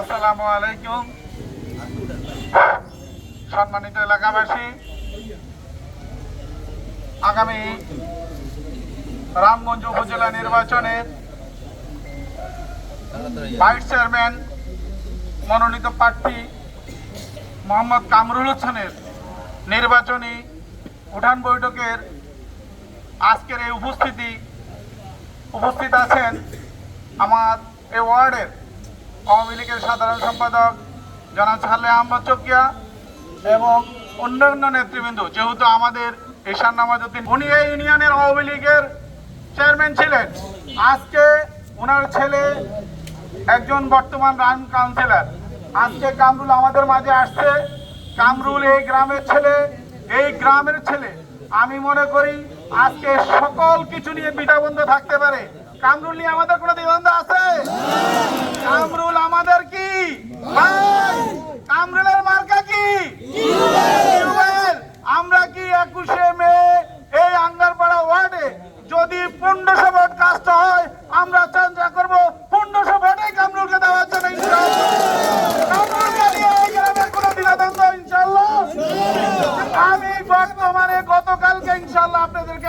আসসালামু আলাইকুম। সম্মানিত এলাকাবাসী, আগামী রামগঞ্জ উপজেলা নির্বাচনের ভাইস চেয়ারম্যান, মনোনীত প্রার্থী মোহাম্মদ কামরুল হোসেনের নির্বাচনী উঠান বৈঠকের আজকের এই উপস্থিতি, উপস্থিত আছেন আমার এই ওয়ার্ডের আওয়ামী লীগের সাধারণ সম্পাদক জনাব সালে আহমদ চকিয়া এবং অন্যান্য নেতৃবৃন্দ, যেহেতু আমাদের ঈশান নামাজুদ্দিন উনি এই ইউনিয়নের আওয়ামী লীগের চেয়ারম্যান ছিলেন। আজকে ওনার ছেলে একজন বর্তমান রান কাউন্সিলর। আজকে কামরুল আমাদের মাঝে আসছে। কামরুল, এই গ্রামের ছেলে, এই গ্রামের ছেলে। আমি মনে করি আজকে সকল কিছু নিয়ে বিটাবন্ধ থাকতে পারে। কামরুল নিয়ে আমাদের কোনো দ্বিধান্ত আছে? কামরুল বর্তমানে গতকালকে ইনশাল্লাহ আপনাদেরকে